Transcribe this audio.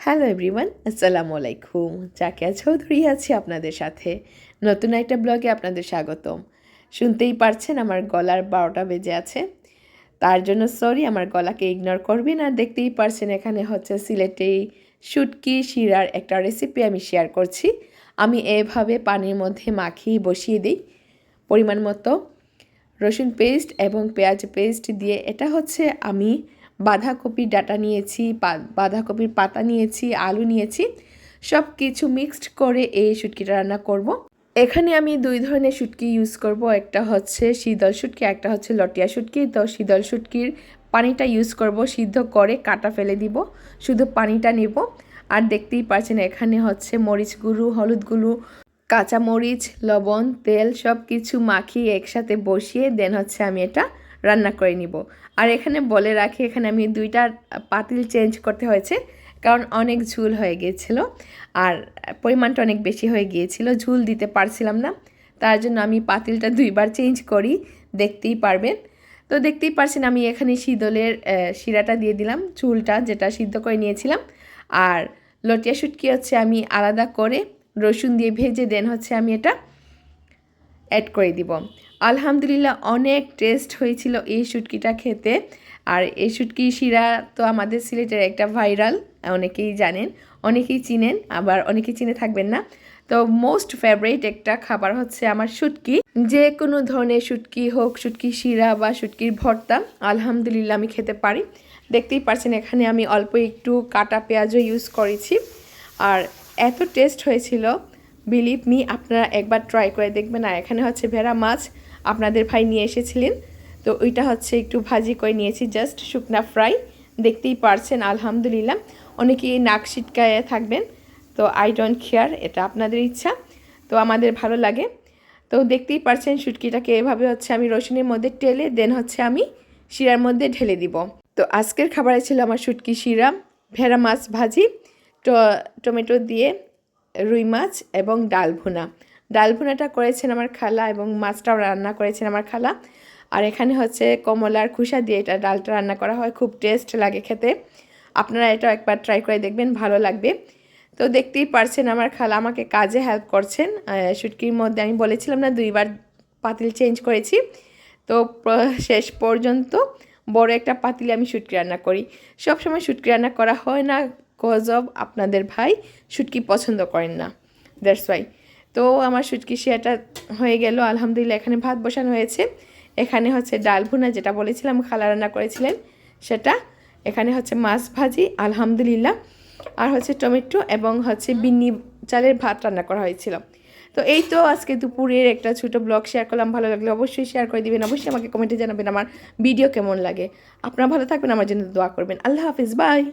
Hello everyone আসসালামু আলাইকুম জাকিয়া চৌধুরী আছি আপনাদের সাথে। নতুন একটা ব্লগে আপনাদের স্বাগতম। শুনতেই পারছেন আমার গলার বারোটা বেজে আছে। তার জন্য সরি আমার গলাকে ইগনোর করবেন আর দেখতেই পারছেন এখানে হচ্ছে সিলেটি শুটকি, শিরার একটা রেসিপি আমি শেয়ার করছি। আমি এভাবে পানির মধ্যে মাখিয়ে বসিয়ে দিই। পরিমাণ মতো রসুন পেস্ট এবং পেঁয়াজ পেস্ট দিয়ে। এটা হচ্ছে আমি বাঁধাকপি ডাটা নিয়েছি বাঁধাকপির পাতা নিয়েছি, আলু নিয়েছি সব কিছু মিক্সড করে এই শুটকিটা রান্না করব। এখানে আমি দুই ধরনের শুটকি ইউজ করব, একটা হচ্ছে শীতল শুটকি, একটা হচ্ছে লটিয়া শুটকি তো শীতল শুটকির পানিটা ইউজ করব, সিদ্ধ করে কাটা ফেলে দিব, শুধু পানিটা নিব আর দেখতেই পাচ্ছেন এখানে হচ্ছে মরিচ গুঁড়ো, হলুদ গুঁড়ো কাঁচা মরিচ লবণ, তেল সব কিছু মাখিয়ে একসাথে বসিয়ে দেন হচ্ছে আমি এটা রান্না করে নিব। আর এখানে বলে রাখি, এখানে আমি দুইটা পাতিল চেঞ্জ করতে হয়েছে, কারণ অনেক ঝুল হয়ে গিয়েছিল আর পরিমাণটা অনেক বেশি হয়ে গিয়েছিল, ঝুল দিতে পারছিলাম না। তার জন্য আমি পাতিলটা দুইবার চেঞ্জ করি, দেখতেই পারবেন। তো দেখতেই পারছেন আমি এখানে শীতলের শিরাটা দিয়ে দিলাম, চুলটা যেটা সিদ্ধ করে নিয়েছিলাম। আর লটিয়া শুটকি হচ্ছে আমি আলাদা করে রসুন দিয়ে ভেজে দেন হচ্ছে আমি এটা। অ্যাড করে দিব। আলহামদুলিল্লাহ, অনেক টেস্ট হয়েছিল এই শুটকিটা খেতে। আর এই শুটকি শিরা তো আমাদের সিলেটের একটা ভাইরাল অনেকেই জানেন, অনেকেই চিনেন, আবার অনেকেই চিনে থাকবেন না। তো মোস্ট ফেভারিট একটা খাবার হচ্ছে আমার শুটকি। যে কোনো ধরনের শুটকি হোক, শুটকি শিরা বা শুটকির ভর্তা, আলহামদুলিল্লাহ আমি খেতে পারি। দেখতেই পারছেন এখানে আমি অল্প একটু কাটা পেঁয়াজও ইউজ করেছি। আর এত টেস্ট হয়েছিল বিলিভ মি আপনারা একবার ট্রাই করে দেখবেন। আর এখানে হচ্ছে ভেড়া মাছ আপনাদের ভাই নিয়ে এসেছিলেন। তো ওইটা হচ্ছে একটু ভাজি করে নিয়েছি জাস্ট শুকনা ফ্রাই দেখতেই পারছেন, আলহামদুলিল্লাহ। অনেকেই নাক সিটকায় থাকবেন, তো আই ডোন্ট কেয়ার এটা আপনাদের ইচ্ছা। তো আমাদের ভালো লাগে। তো দেখতেই পারছেন শুটকিটাকে এভাবে হচ্ছে আমি রসুনের মধ্যে টেলে দেন হচ্ছে আমি শিরার মধ্যে ঢেলে দিব। তো আজকের খাবারে ছিল আমার শুটকি শিরা, ভেড়া মাছ ভাজি টমেটো দিয়ে রুই মাছ এবং ডাল ভুনা ডাল ভুনাটা করেছেন আমার খালা এবং মাছটাও রান্না করেছেন আমার খালা। আর এখানে হচ্ছে কমলার খুসা দিয়ে এটা ডালটা রান্না করা হয়, খুব টেস্ট লাগে খেতে। আপনারা এটা একবার ট্রাই করে দেখবেন, ভালো লাগবে। তো দেখতেই পারছেন আমার খালা আমাকে কাজে হেল্প করছেন। শুটকির মধ্যে আমি বলেছিলাম না, দুইবার পাতিল চেঞ্জ করেছি। তো শেষ পর্যন্ত বড় একটা পাতিলে আমি শুটকি রান্না করি। সবসময় শুটকি রান্না করা হয় না কজ অফ আপনাদের ভাই শুটকি পছন্দ করেন না। দ্যাটস ওয়াই তো আমার শুটকি শিয়াটা হয়ে গেল। আলহামদুলিল্লাহ, এখানে ভাত বসানো হয়েছে। এখানে হচ্ছে ডাল ভুনা, যেটা বলেছিলাম, খালা রান্না করেছিলেন সেটা। এখানে হচ্ছে মাছ ভাজি, আলহামদুলিল্লাহ। আর হচ্ছে টমেটো এবং হচ্ছে বিন্নি চালের ভাত রান্না করা হয়েছিল। তো এই তো আজকে দুপুরের একটা ছোটো ব্লগ শেয়ার করলাম। ভালো লাগলে অবশ্যই শেয়ার করে দিবেন। অবশ্যই আমাকে কমেন্টে জানাবেন আমার ভিডিও কেমন লাগে। আপনারা ভালো থাকবেন, আমার জন্য দোয়া করবেন। আল্লাহ হাফিজ, বাই।